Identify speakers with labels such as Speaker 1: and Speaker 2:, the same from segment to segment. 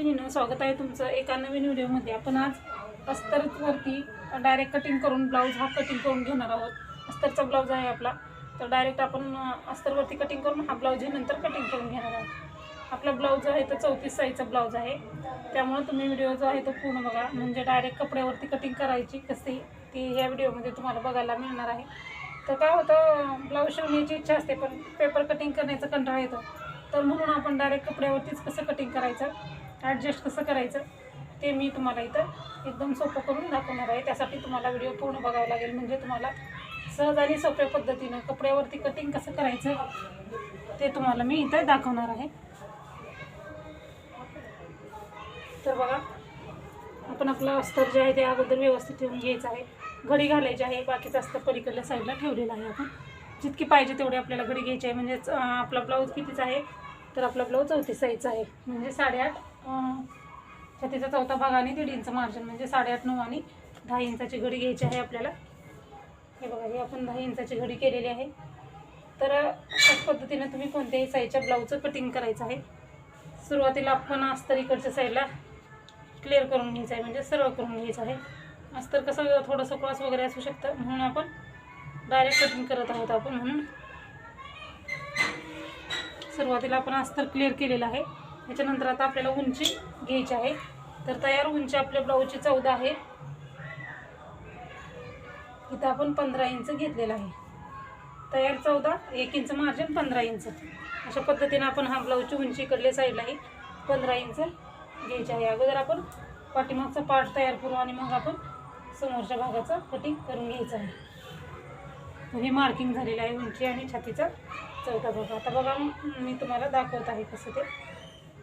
Speaker 1: मैत्रिणीनं स्वागत आहे तुमचं एका नवीन व्हिडिओमध्ये. आपण आज अस्तरवरती डायरेक्ट कटिंग करून ब्लाऊज हा कटिंग करून घेणार आहोत. अस्तरचा ब्लाऊज आहे आपला. तर डायरेक्ट आपण अस्तरवरती कटिंग करून हा ब्लाऊज हे नंतर कटिंग करून घेणार आहोत. आपला ब्लाऊज जो आहे तो चौतीस साईजचा ब्लाऊज आहे. त्यामुळे तुम्ही व्हिडिओ जो आहे तो पूर्ण बघा. म्हणजे डायरेक्ट कपड्यावरती कटिंग करायची कशी ती ह्या व्हिडिओमध्ये तुम्हाला बघायला मिळणार आहे. तर काय होतं ब्लाऊज शिवण्याची इच्छा असते पण पेपर कटिंग करण्याचा कंटाळा येतो. तर म्हणून आपण डायरेक्ट कपड्यावरतीच कसं कटिंग करायचं ॲडजस्ट कसं करायचं ते मी तुम्हाला इथं एकदम सोपं करून दाखवणार आहे. त्यासाठी तुम्हाला व्हिडिओ पूर्ण बघावा लागेल. म्हणजे तुम्हाला सहज आणि सोप्या पद्धतीनं कपड्यावरती कटिंग कसं करायचं ते तुम्हाला मी इथं दाखवणार आहे. तर बघा आपण आपलं अस्तर जे आहे ते अगोदर व्यवस्थित ठेवून घ्यायचं आहे. घडी घालायची आहे. बाकीचं अस्तर पलीकडल्या साईडला ठेवलेलं आहे आपण. जितकी पाहिजे तेवढी आपल्याला घडी घ्यायची आहे. म्हणजेच आपला ब्लाऊज कितीचा आहे? तर आपला ब्लाऊज चौतीस साईजचा आहे. म्हणजे साडेआठ अं, छातीचा चौथा भाग आणि दीड इंच मार्जिन म्हणजे साडेआठ नऊ आणि दहा इंचाची घडी घ्यायची आहे आपल्याला. हे बघा हे आपण दहा इंचाची घडी केलेली आहे. तर अशाच पद्धतीनं तुम्ही कोणत्याही साईजच्या ब्लाऊजचं कटिंग करायचं आहे. सुरुवातीला आपण अस्तर इकडच्या साईडला क्लिअर करून घ्यायचं आहे. म्हणजे सर्व करून घ्यायचं आहे. अस्तर कसं थोडंसं क्रॉस वगैरे असू शकतं. म्हणून आपण डायरेक्ट कटिंग करत आहोत आपण म्हणून. सुरुवातीला आपण अस्तर क्लिअर केलेलं आहे. त्याच्यानंतर आता आपल्याला उंची घ्यायची आहे. तर तयार उंची आपल्या ब्लाऊजची चौदा आहे. इथं आपण पंधरा इंच घेतलेला आहे. तयार चौदा एक इंच मार्जिन पंधरा इंच अशा पद्धतीने आपण हा ब्लाऊजची उंची इकडल्या आहे पंधरा इंच घ्यायची आहे. अगोदर आपण पाठीमागचा पार्ट तयार करू आणि मग आपण समोरच्या भागाचं कटिंग करून घ्यायचं आहे. तर हे मार्किंग झालेलं आहे उंची आणि छातीचा. चौथा भाग आता बघा मी तुम्हाला दाखवत आहे कसं ते.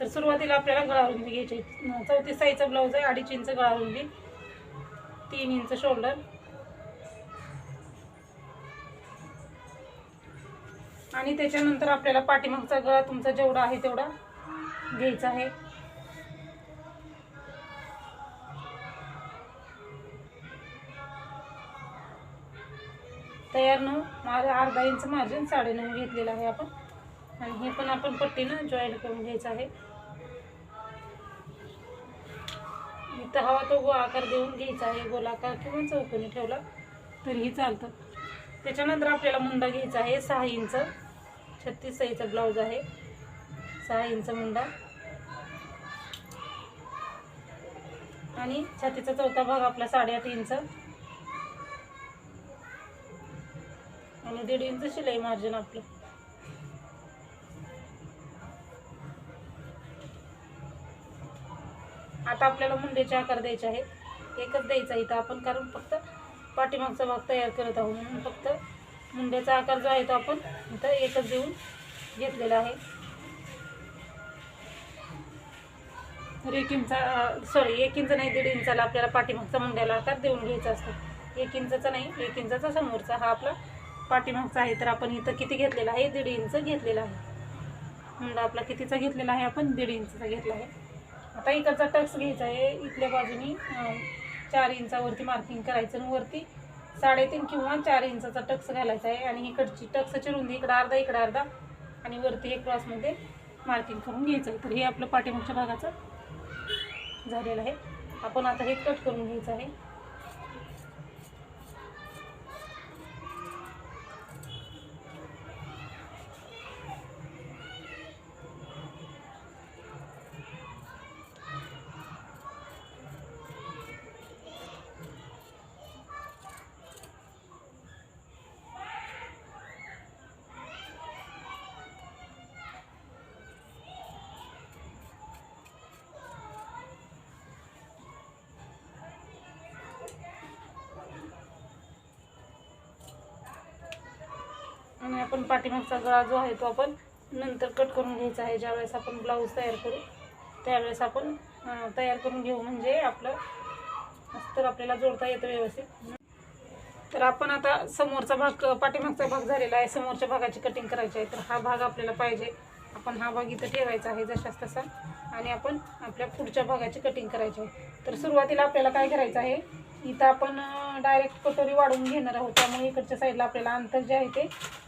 Speaker 1: तर सुरुवातीला आपल्याला गळा रुंदी घ्यायची चौतीस साईजचा ब्लाऊज आहे अडीच इंच गळारुंदी तीन इंच शोल्डर आणि त्याच्यानंतर आपल्याला पाठीमागचा गळा तुमचा जेवढा आहे तेवढा घ्यायचा आहे. तयार नऊ. माझा अर्धा इंच मार्जिन साडेनऊ घेतलेलं आहे आपण. आणि हे पण आपण पट्टीनं जॉईन करून घ्यायचं आहे. इथं हवा तो गो आकार देऊन घ्यायचा आहे गोलाकार किंवा चौकोनी ठेवला तरीही चालतं. त्याच्यानंतर आपल्याला मुंडा घ्यायचा आहे सहा इंच. छत्तीस साईजचा ब्लाऊज आहे. सहा इंच मुंडा. आणि छातीचा चौथा भाग आपला साडेआठ इंच. आणि दीड इंच शिलाई मार्जिन आपलं. आता आपल्याला मुंडेचे आकार द्यायचे आहेत. एकच द्यायचा इथं आपण कारण फक्त पाठीमागचा भाग तयार करत आहोत म्हणून फक्त मुंड्याचा आकार जो आहे तो आपण इथं एकच देऊन घेतलेला आहे. एक इंचा सॉरी एक इंच नाही दीड इंचाला आपल्याला पाठीमागचा मुंड्याला आकार देऊन घ्यायचा असतो. एक इंचाचा नाही एक इंचाचा समोरचा. हा आपला पाठीमागचा आहे तर आपण इथं किती घेतलेला आहे? दीड इंच घेतलेला आहे. मुंडा आपला कितीचा घेतलेला आहे? आपण दीड इंचचा घेतला आहे. आता इकडचा टक्स घ्यायचा आहे. इथल्या बाजूनी चार इंचावरती मार्किंग करायचं आणि वरती साडेतीन किंवा चार इंचाचा टक्स घालायचा आहे. आणि इकडची टक्सची रुंदी इकडं अर्धा इकडं अर्धा आणि वरती हे क्रॉसमध्ये मार्किंग करून घ्यायचं आहे. तर हे आपलं पाठीमागच्या भागाचं झालेलं आहे. आपण आता हे कट करून घ्यायचं आहे. आणि आपण पाठीमागचा गळा जो आहे तो आपण नंतर कट करून घ्यायचा आहे. ज्यावेळेस आपण ब्लाऊज तयार करू त्यावेळेस आपण तयार करून घेऊ म्हणजे आपलं तर आपल्याला जोडता येतं व्यवस्थित. तर आपण आता समोरचा भाग पाठीमागचा भाग झालेला आहे. समोरच्या भागाची कटिंग करायची आहे. तर हा भाग आपल्याला पाहिजे. आपण हा भाग इथं ठेवायचा आहे जशाच तसा. आणि आपण आपल्या पुढच्या भागाची कटिंग करायची आहे. तर सुरुवातीला आपल्याला काय करायचं आहे? इथं आपण डायरेक्ट कटोरी वाढवून घेणार आहोत. त्यामुळे इकडच्या साईडला आपल्याला अंतर जे आहे ते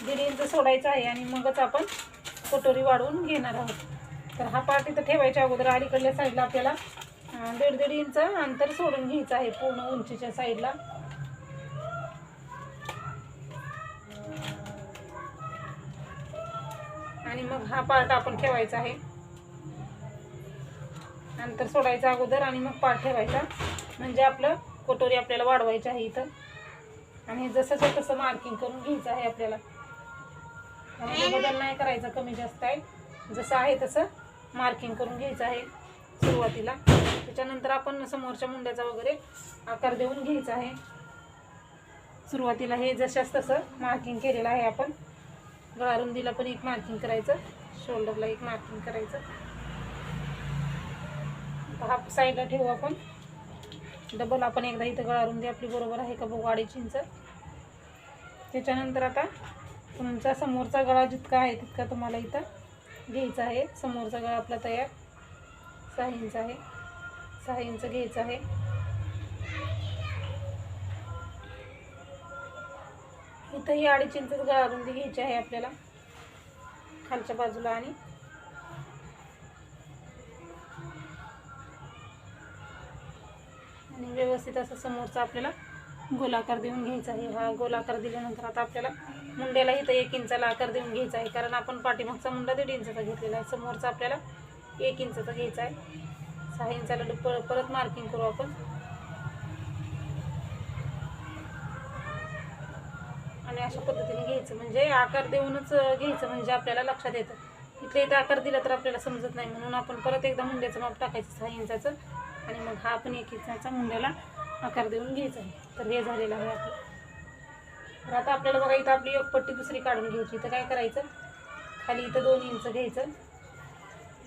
Speaker 1: दीड इंच सोडायचं आहे आणि मगच आपण कटोरी वाढवून घेणार आहोत. तर हा पार्ट इथं ठेवायच्या अगोदर अलीकडल्या साईडला आपल्याला दीड दीड इंच अंतर सोडून घ्यायचं आहे पूर्ण उंचीच्या साईडला आणि मग हा पार्ट आपण ठेवायचा आहे. अंतर सोडायचं अगोदर आणि मग पार्ट ठेवायचा. म्हणजे आपलं कटोरी आपल्याला वाढवायची आहे इथं. आणि जसंच्या तसं मार्किंग करून घ्यायचं आहे आपल्याला. त्यामध्ये बदल नाही करायचा कमी जास्त आहे. जसं आहे तसं मार्किंग करून घ्यायचं आहे सुरुवातीला. त्याच्यानंतर आपण समोरच्या मुंड्याचा वगैरे आकार देऊन घ्यायचा आहे. सुरुवातीला हे जशाच तसं मार्किंग केलेलं आहे आपण. गळारुंदीला पण एक मार्किंग करायचं. शोल्डरला एक मार्किंग करायचं. हा साईडला ठेवू आपण. डबल आपण एकदा इथं गळारुंदी आपली बरोबर आहे का बघू अडीच इंच त्याच्यानंतर आता तुमचा समोरचा गळा जितका आहे तितका तुम्हाला इथं घ्यायचा आहे. समोरचा गळा आपला तयार. सहा इंच आहे. सहा इंच घ्यायचा आहे. इथंही अडीच इंच गळारुंदी घ्यायची आहे आपल्याला. खालच्या बाजूला आणि व्यवस्थित असं समोरचा आपल्याला गोलाकार देऊन घ्यायचा आहे. हा गोलाकार दिल्यानंतर आता आपल्याला मुंड्याला इथं एक इंचाला आकार देऊन घ्यायचा आहे. कारण आपण पाठीमागचा मुंडा दीड इंचाचा घेतलेला आहे. समोरचा आपल्याला एक इंचाचा घ्यायचा आहे. सहा इंचाला पर- परत मार्किंग करू आपण. आणि अशा पद्धतीने घ्यायचं. म्हणजे आकार देऊनच घ्यायचं. म्हणजे आपल्याला लक्षात येतं. इथल्या इथं आकार दिला तर आपल्याला समजत नाही. म्हणून आपण परत एकदा मुंड्याचं माप टाकायचं. सहा इंचाचं. आणि मग हा आपण एक इंचाचा मुंड्याला आकार देऊन घ्यायचा आहे. तर हे झालेलं आहे आपलं. तर आता आपल्याला बघा इथं आपली एक पट्टी दुसरी काढून घ्यायची. इथं काय करायचं? खाली इथं दोन इंच घ्यायचं.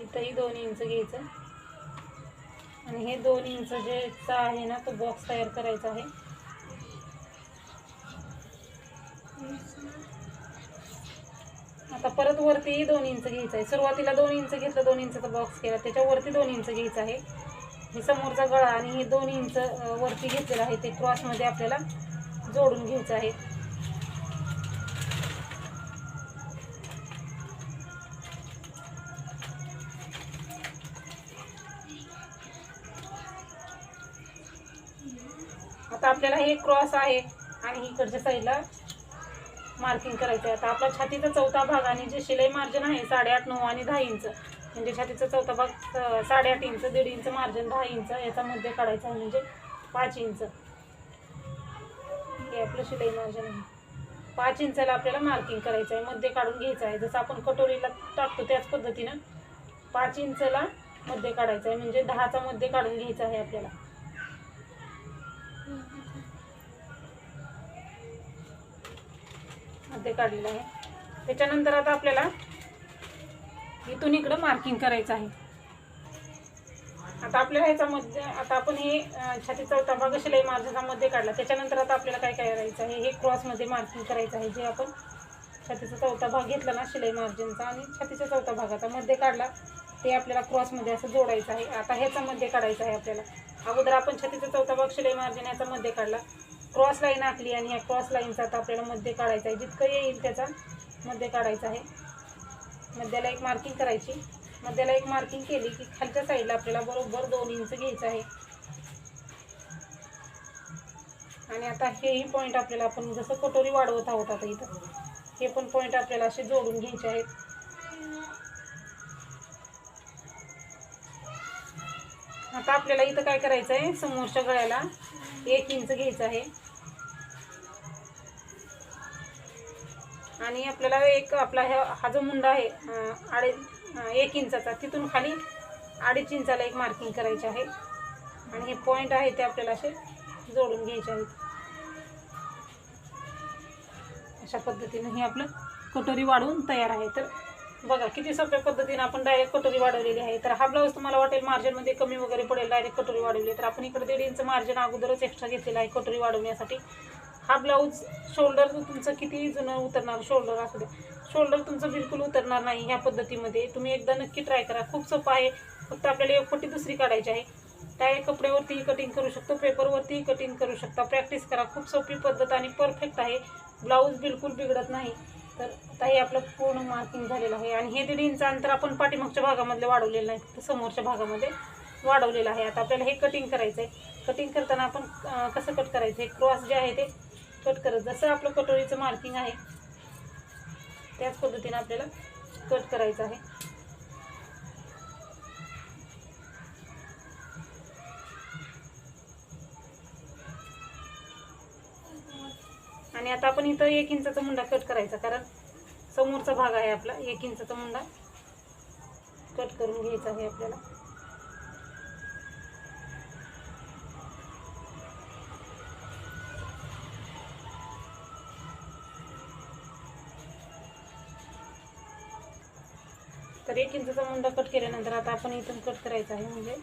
Speaker 1: इथंही दोन इंच घ्यायचं. आणि हे दोन इंच जे आहे ना तो बॉक्स तयार करायचा आहे. आता परत वरती दोन इंच घ्यायचं आहे. सुरुवातीला दोन इंच घेतलं दोन इंचचा बॉक्स केला. त्याच्यावरती दोन इंच घ्यायचं आहे. हे समोरचा गळा आणि हे दोन इंच वरती घेतलेलं आहे ते क्रॉसमध्ये आपल्याला जोडून घ्यायचं आहे. आता आपल्याला हे क्रॉस आहे आणि इकडच्या साईडला मार्किंग करायचं आहे आता आपला छातीचा चौथा भाग आणि जे शिलाई मार्जिन आहे साडेआठ नऊ आणि दहा इंच म्हणजे छातीचा चौथा भाग साडेआठ इंच दीड इंच मार्जिन दहा इंच याचा मध्य काढायचा आहे म्हणजे पाच इंच. हे आपलं शिलाई मार्जिन आहे. पाच इंचाला आपल्याला मार्किंग करायचं आहे मध्य काढून घ्यायचं आहे. जसं आपण कटोरीला टाकतो त्याच पद्धतीनं पाच इंचला मध्य काढायचं आहे म्हणजे दहाचा मध्य काढून घ्यायचा आहे आपल्याला. मध्ये काढलेलं आहे. त्याच्यानंतर आता आपल्याला इथून इकडं मार्किंग करायचं आहे. आता आपल्याला ह्याच्यामध्ये आता आपण हे छातीचा छाती चौथा भाग शिलाई मार्जिनचा मध्ये काढला. त्याच्यानंतर आता आपल्याला काय काय करायचं आहे? हे क्रॉसमध्ये मार्किंग करायचं आहे जे आपण छातीचा चौथा भाग घेतला ना शिलाई मार्जिनचा आणि छातीच्या चौथा भागाचा मध्ये काढला ते आपल्याला क्रॉसमध्ये असं जोडायचं आहे. आता ह्याचा मध्ये काढायचं आहे आपल्याला. अगोदर आपण छातीचा चौथा भाग शिलाई मार्जिन याचा मध्ये काढला. क्रॉस लाईन आखली आणि ह्या क्रॉस लाईनचा आता आपल्याला मध्ये काढायचा आहे. जितकं येईल त्याचा मध्ये काढायचा आहे. मध्याला एक मार्किंग करायची. मध्याला एक मार्किंग केली की खालच्या साईडला आपल्याला बरोबर दोन इंच घ्यायचं आहे. आणि आता हेही पॉईंट आपल्याला आपण जसं कटोरी वाढवत आहोत आता इथं हे पण पॉईंट आपल्याला असे जोडून घ्यायचे आहेत. आता आपल्याला इथं काय करायचं आहे समोरच्या गळ्याला एक इंच घ्यायचं आहे. आणि आपल्याला एक आपला ह्या हा जो मुंडा आहे अडे एक इंचाचा तिथून खाली अडीच इंचाला एक मार्किंग करायचे आहे. आणि हे पॉईंट आहे ते आपल्याला असे जोडून घ्यायचे आहेत. अशा पद्धतीने हे आपलं कटोरी वाढवून तयार आहे. तर बघा किती सोप्या पद्धतीने आपण डायरेक्ट कटोरी वाढवलेली आहे. तर हा ब्लाऊज तुम्हाला वाटेल मार्जिनमध्ये कमी वगैरे पडेल डायरेक्ट कटोरी वाढवली तर आपण इकडे दीड इंच मार्जिन अगोदरच एक्स्ट्रा घेतलेला आहे कटोरी वाढवण्यासाठी. हा ब्लाऊज शोल्डर तुमचं कितीही जुनं उतरणार? शोल्डर असू द्या शोल्डर तुमचं बिलकुल उतरणार नाही ह्या पद्धतीमध्ये. तुम्ही एकदा नक्की ट्राय करा. खूप सोपं आहे. फक्त आपल्याला एक पट्टी दुसरी काढायची आहे. डायरेक्ट कपड्यावरतीही कटिंग करू शकतो पेपरवरतीही कटिंग करू शकता. प्रॅक्टिस करा. खूप सोपी पद्धत आणि परफेक्ट आहे. ब्लाऊज बिलकुल बिघडत नाही. तर आता हे आपलं पूर्ण मार्किंग झालेलं आहे. आणि हे दीड इंच अंतर आपण पाठीमागच्या भागामधले वाढवलेलं नाही. तर समोरच्या भागामध्ये वाढवलेलं आहे. आता आपल्याला हे कटिंग करायचं आहे कटिंग करताना आपण कसं कट करायचं हे क्रॉस जे आहे ते कट करत जसं आपलं कटोरीचं मार्किंग आहे त्याच पद्धतीने आपल्याला कट करायचं आहे. आणि आता आपण इथं एक इंचाचा मुंडा कट करायचा कारण समोरचा भाग आहे आपला एक इंचाचा मुंडा कट करून घ्यायचा आहे आपल्याला. तर एक इंचाचा मुंडा कट केल्यानंतर आता आपण इथून कट करायचा आहे म्हणजे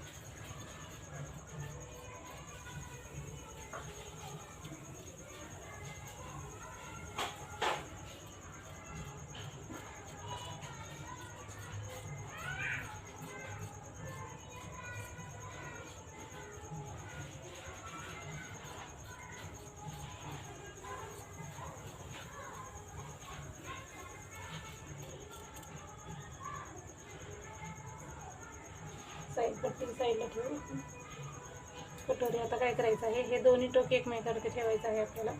Speaker 1: साईज पट्टी साईडला ठेवू. कटोरी आता काय करायचं आहे? हे दोन्ही टोक एकमेकावरती ठेवायचं आहे आपल्याला.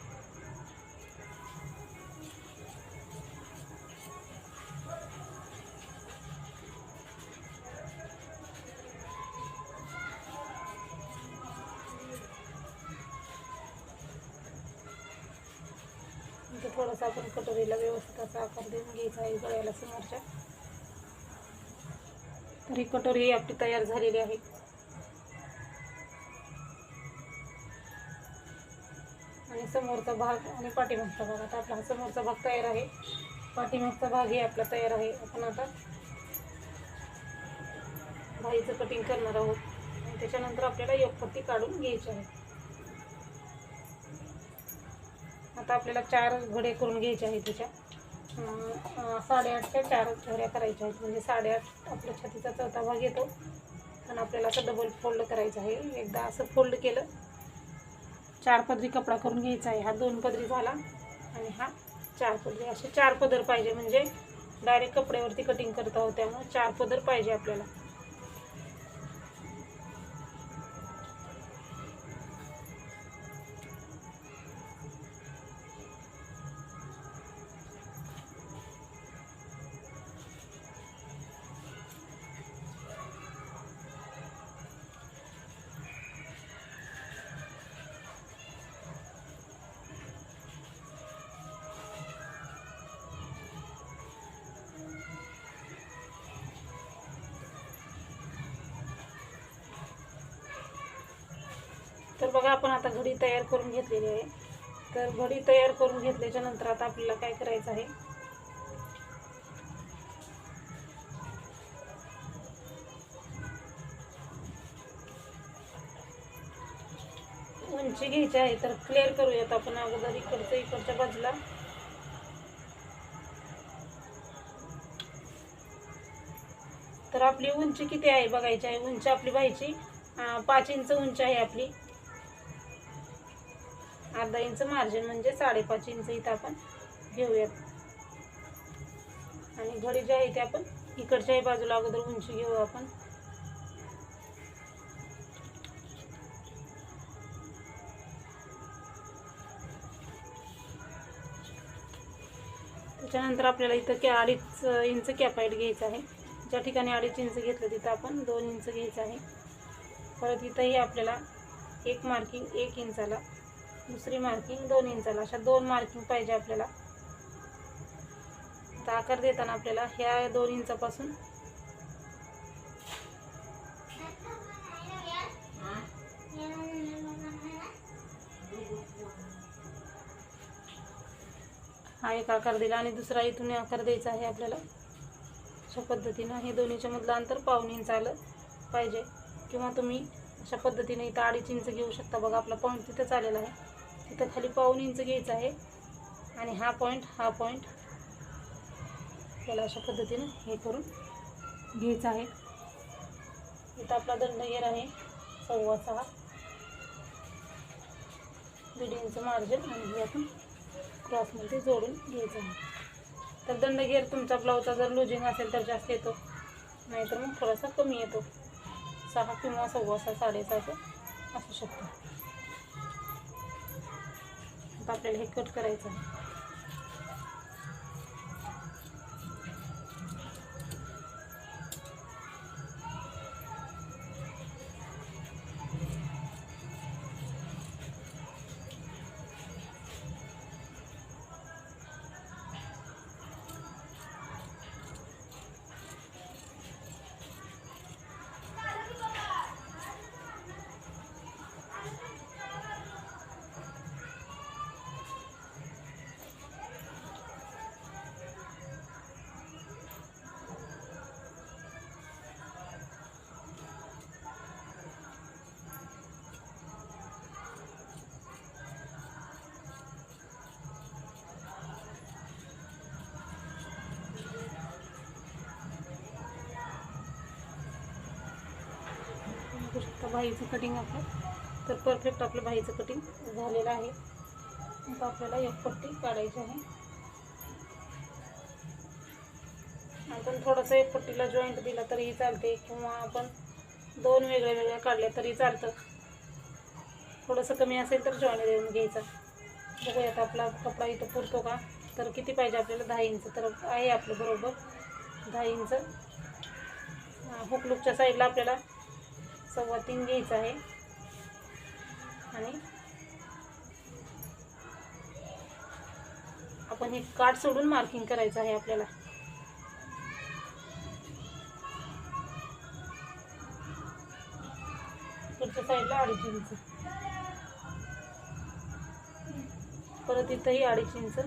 Speaker 1: थोडासा आपण कटोरीला व्यवस्थित असा आकार देऊन घ्यायचा आहे गळ्याला समोरच्या. तर ही कटोरी आपली तयार झालेली आहे. आणि समोरचा भाग आणि पाठीमागचा भाग. आता आपला हा समोरचा भाग तयार आहे. पाठीमागचा भाग ही आपला तयार आहे. आपण आता भाईचं कटिंग करणार आहोत. आणि त्याच्यानंतर आपल्याला योगपट्टी काढून घ्यायची आहे. आता आपल्याला चार घडे करून घ्यायचे आहेत त्याच्या. साडेआठच्या चार घड्या करायच्या आहेत. म्हणजे साडेआठ आपल्या छातीचा चौथा भाग येतो. आणि आपल्याला असं डबल फोल्ड करायचं आहे. एकदा असं फोल्ड केलं चार पदरी कपडा करून घ्यायचा आहे. हा दोन पदरी झाला आणि हा चार पदरी. असे चार पदर पाहिजे. म्हणजे डायरेक्ट कपड्यावरती कटिंग करता हो त्यामुळे चार पदर पाहिजे आपल्याला. बघा आपण आता घडी तयार करून घेतलेली आहे. तर घडी तयार करून घेतल्याच्या नंतर आता आपल्याला काय करायचं आहे? उंची घ्यायची आहे तर क्लिअर करूयात आपण अगोदर इकडचं इकडच्या बाजूला. तर आपली उंची किती आहे बघायची आहे? उंची आपली व्हायची पाच इंच उंची आहे आपली. अर्धा इंच मार्जिन म्हणजे साडेपाच इंच इथं आपण घेऊयात. आणि घडी जे आहे ते आपण इकडच्याही बाजूला अगोदर उंची घेऊ आपण. त्याच्यानंतर आपल्याला इथं कॅ अडीच इंच कॅपाईट घ्यायचं आहे. ज्या ठिकाणी अडीच इंच घेतलं तिथं आपण दोन इंच घ्यायचं आहे. परत इथंही आपल्याला एक मार्किंग एक इंचाला दुसरी मार्किंग दोन इंचाला. अशा दोन मार्किंग पाहिजे आपल्याला. आता आकार देताना आपल्याला ह्या दोन इंचापासून हा एक आकार दिला आणि दुसरा इथून आकार द्यायचा आहे आपल्याला. अशा पद्धतीनं हे दोन्हीच्या मधलं अंतर पाऊन इंच आलं पाहिजे. किंवा तुम्ही अशा पद्धतीने इथं अडीच इंच घेऊ शकता. बघा आपला पॉईंट तिथंच आलेला आहे. इथं खाली पाऊन इंच घ्यायचं आहे. आणि हा पॉईंट हा पॉईंट त्याला अशा पद्धतीनं हे करून घ्यायचं आहे. इथं आपला दंड घेर आहे. सव्वा सहा. दीड इंच मार्जिन आणि हे आपण क्रॉसमध्ये जोडून घ्यायचं आहे. तर दंड घेर तुमचा ब्लाऊजचा जर लुजिंग असेल तर जास्त येतो. नाहीतर मग थोडासा कमी येतो. सहा किंवा सव्वा सहा साडेसहाचं असू शकतो. आता आपल्याला हे कट करायचं आहे. भाईचं कटिंग आपलं. तर परफेक्ट आपलं भाईचं कटिंग झालेलं आहे. आता आपल्याला एक पट्टी काढायची आहे. आपण थोडंसं एक पट्टीला जॉईंट दिला तरीही चालते किंवा आपण दोन वेगळ्या वेगळ्या काढल्या तरी चालतं. थोडंसं कमी असेल तर जॉईंट देऊन घ्यायचा. बघूया आपला कपडा इथं पुरतो का? तर किती पाहिजे आपल्याला? दहा इंच. तर आहे आपलं बरोबर दहा इंच. हुकलुकच्या साईडला आपल्याला सव्वा तीन घ्यायचं आहे. आणि आपण हे काठ सोडून मार्किंग करायचं आहे आपल्याला. पुढच्या साईडला अडीच इंच परत इथंही अडीच इंच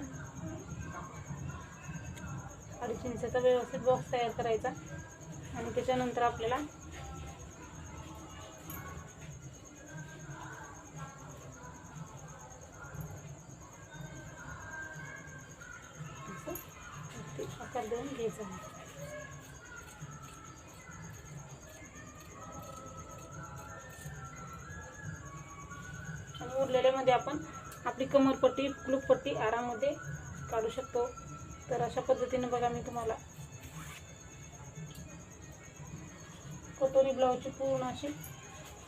Speaker 1: अडीच इंचाचा व्यवस्थित बॉक्स तयार करायचा. आणि त्याच्यानंतर आपल्याला यामध्ये आपण आपली कमरपट्टी क्लूपपट्टी आराममध्ये काढू शकतो. तर अशा पद्धतीने बघा मी तुम्हाला. कटोरी ब्लाऊजची पूर्ण अशी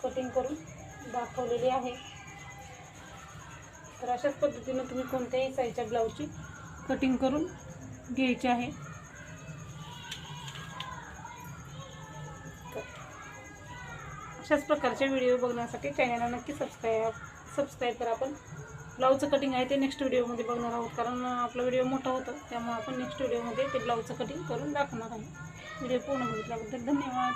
Speaker 1: कटिंग करून दाखवलेली आहे. तर अशाच पद्धतीनं तुम्ही कोणत्याही साईजच्या ब्लाऊजची कटिंग करून घ्यायची आहे. अशाच प्रकारचे व्हिडिओ बघण्यासाठी चॅनलला नक्की सबस्क्राईब सबस्क्राईब करा आपण. ब्लाऊजचं कटिंग आहे ते नेक्स्ट व्हिडिओमध्ये बघणार आहोत. कारण आपला व्हिडिओ मोठा होता त्यामुळे आपण नेक्स्ट व्हिडिओमध्ये ते ब्लाऊजचं कटिंग करून दाखवणार आहे. व्हिडिओ पूर्ण बघितल्याबद्दल धन्यवाद.